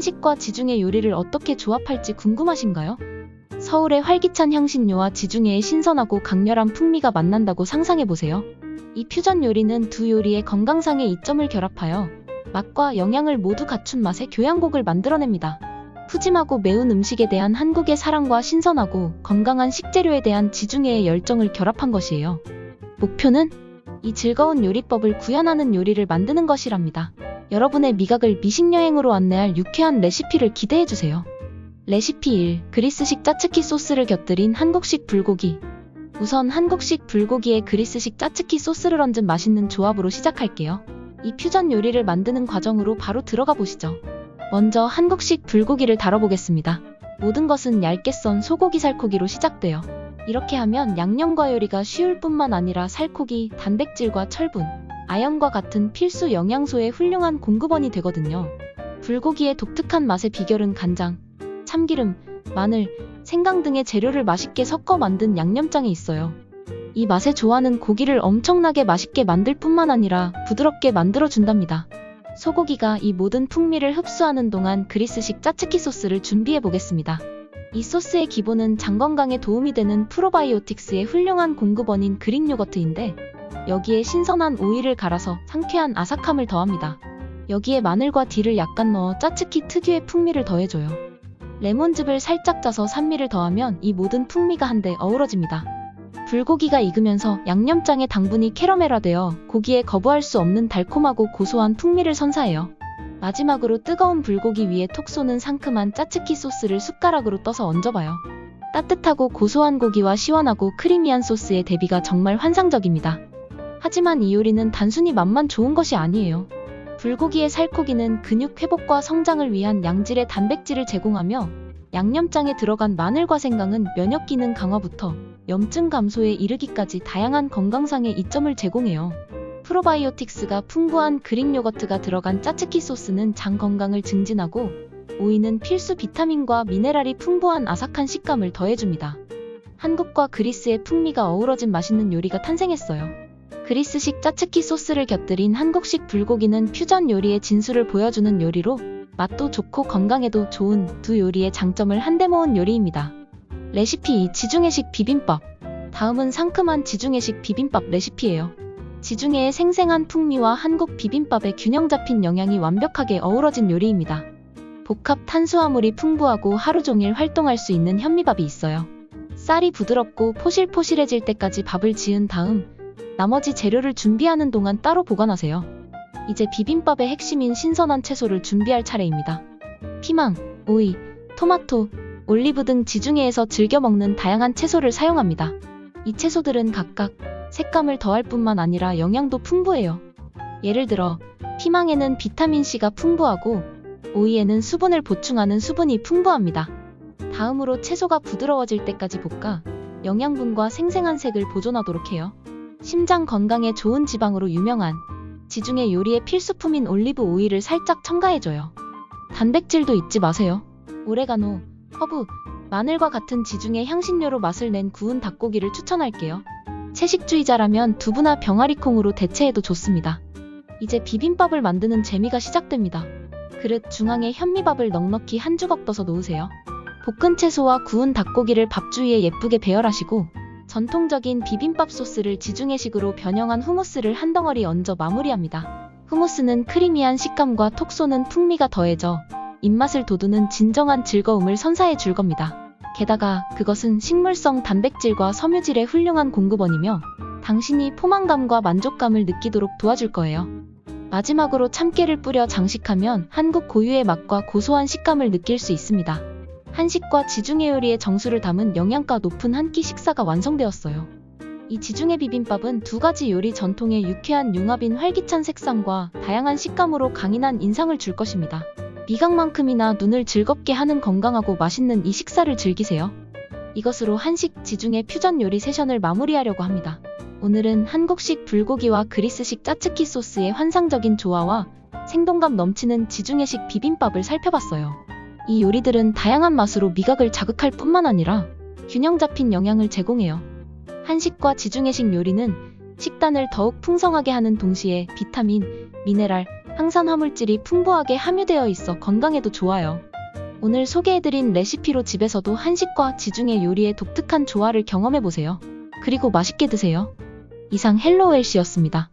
한식과 지중해 요리를 어떻게 조합할지 궁금하신가요? 서울의 활기찬 향신료와 지중해의 신선하고 강렬한 풍미가 만난다고 상상해보세요. 이 퓨전 요리는 두 요리의 건강상의 이점을 결합하여 맛과 영양을 모두 갖춘 맛의 교향곡을 만들어냅니다. 푸짐하고 매운 음식에 대한 한국의 사랑과 신선하고 건강한 식재료에 대한 지중해의 열정을 결합한 것이에요. 목표는 이 즐거운 요리법을 구현하는 요리를 만드는 것이랍니다. 여러분의 미각을 미식여행으로 안내할 유쾌한 레시피를 기대해주세요. 레시피 1. 그리스식 짜츠키 소스를 곁들인 한국식 불고기. 우선 한국식 불고기에 그리스식 짜츠키 소스를 얹은 맛있는 조합으로 시작할게요. 이 퓨전 요리를 만드는 과정으로 바로 들어가 보시죠. 먼저 한국식 불고기를 다뤄보겠습니다. 모든 것은 얇게 썬 소고기 살코기로 시작돼요. 이렇게 하면 양념과 요리가 쉬울 뿐만 아니라 살코기, 단백질과 철분, 아연과 같은 필수 영양소의 훌륭한 공급원이 되거든요. 불고기의 독특한 맛의 비결은 간장, 참기름, 마늘, 생강 등의 재료를 맛있게 섞어 만든 양념장에 있어요. 이 맛의 조화는 고기를 엄청나게 맛있게 만들 뿐만 아니라 부드럽게 만들어준답니다. 소고기가 이 모든 풍미를 흡수하는 동안 그리스식 짜츠키 소스를 준비해 보겠습니다. 이 소스의 기본은 장 건강에 도움이 되는 프로바이오틱스의 훌륭한 공급원인 그릭 요거트인데 여기에 신선한 오이를 갈아서 상쾌한 아삭함을 더합니다. 여기에 마늘과 딜을 약간 넣어 짜츠키 특유의 풍미를 더해줘요. 레몬즙을 살짝 짜서 산미를 더하면 이 모든 풍미가 한데 어우러집니다. 불고기가 익으면서 양념장의 당분이 캐러멜화되어 고기에 거부할 수 없는 달콤하고 고소한 풍미를 선사해요. 마지막으로 뜨거운 불고기 위에 톡 쏘는 상큼한 짜츠키 소스를 숟가락으로 떠서 얹어봐요. 따뜻하고 고소한 고기와 시원하고 크리미한 소스의 대비가 정말 환상적입니다. 하지만 이 요리는 단순히 맛만 좋은 것이 아니에요. 불고기의 살코기는 근육 회복과 성장을 위한 양질의 단백질을 제공하며 양념장에 들어간 마늘과 생강은 면역 기능 강화부터 염증 감소에 이르기까지 다양한 건강상의 이점을 제공해요. 프로바이오틱스가 풍부한 그릭 요거트가 들어간 짜츠키 소스는 장 건강을 증진하고 오이는 필수 비타민과 미네랄이 풍부한 아삭한 식감을 더해줍니다. 한국과 그리스의 풍미가 어우러진 맛있는 요리가 탄생했어요. 그리스식 짜츠키 소스를 곁들인 한국식 불고기는 퓨전 요리의 진수를 보여주는 요리로 맛도 좋고 건강에도 좋은 두 요리의 장점을 한데 모은 요리입니다. 레시피 2 지중해식 비빔밥 다음은 상큼한 지중해식 비빔밥 레시피예요. 지중해의 생생한 풍미와 한국 비빔밥의 균형 잡힌 영양이 완벽하게 어우러진 요리입니다. 복합 탄수화물이 풍부하고 하루 종일 활동할 수 있는 현미밥이 있어요. 쌀이 부드럽고 포실포실해질 때까지 밥을 지은 다음 나머지 재료를 준비하는 동안 따로 보관하세요. 이제 비빔밥의 핵심인 신선한 채소를 준비할 차례입니다. 피망, 오이, 토마토, 올리브 등 지중해에서 즐겨 먹는 다양한 채소를 사용합니다. 이 채소들은 각각 색감을 더할 뿐만 아니라 영양도 풍부해요. 예를 들어 피망에는 비타민C가 풍부하고 오이에는 수분을 보충하는 수분이 풍부합니다. 다음으로 채소가 부드러워질 때까지 볶아 영양분과 생생한 색을 보존하도록 해요. 심장 건강에 좋은 지방으로 유명한 지중해 요리의 필수품인 올리브 오일을 살짝 첨가해줘요. 단백질도 잊지 마세요. 오레가노, 허브, 마늘과 같은 지중해 향신료로 맛을 낸 구운 닭고기를 추천할게요. 채식주의자라면 두부나 병아리콩으로 대체해도 좋습니다. 이제 비빔밥을 만드는 재미가 시작됩니다. 그릇 중앙에 현미밥을 넉넉히 한 주걱 떠서 놓으세요. 볶은 채소와 구운 닭고기를 밥 주위에 예쁘게 배열하시고 전통적인 비빔밥 소스를 지중해식으로 변형한 후무스를 한 덩어리 얹어 마무리합니다. 후무스는 크리미한 식감과 톡 쏘는 풍미가 더해져 입맛을 돋우는 진정한 즐거움을 선사해 줄 겁니다. 게다가 그것은 식물성 단백질과 섬유질의 훌륭한 공급원이며 당신이 포만감과 만족감을 느끼도록 도와줄 거예요. 마지막으로 참깨를 뿌려 장식하면 한국 고유의 맛과 고소한 식감을 느낄 수 있습니다. 한식과 지중해 요리의 정수를 담은 영양가 높은 한 끼 식사가 완성되었어요. 이 지중해 비빔밥은 두 가지 요리 전통의 유쾌한 융합인 활기찬 색상과 다양한 식감으로 강인한 인상을 줄 것입니다. 미각만큼이나 눈을 즐겁게 하는 건강하고 맛있는 이 식사를 즐기세요. 이것으로 한식 지중해 퓨전 요리 세션을 마무리하려고 합니다. 오늘은 한국식 불고기와 그리스식 짜츠키 소스의 환상적인 조화와 생동감 넘치는 지중해식 비빔밥을 살펴봤어요. 이 요리들은 다양한 맛으로 미각을 자극할 뿐만 아니라 균형 잡힌 영양을 제공해요. 한식과 지중해식 요리는 식단을 더욱 풍성하게 하는 동시에 비타민, 미네랄, 항산 화물질이 풍부하게 함유되어 있어 건강에도 좋아요. 오늘 소개해드린 레시피로 집에서도 한식과 지중해 요리의 독특한 조화를 경험해보세요. 그리고 맛있게 드세요. 이상 헬로웰씨였습니다.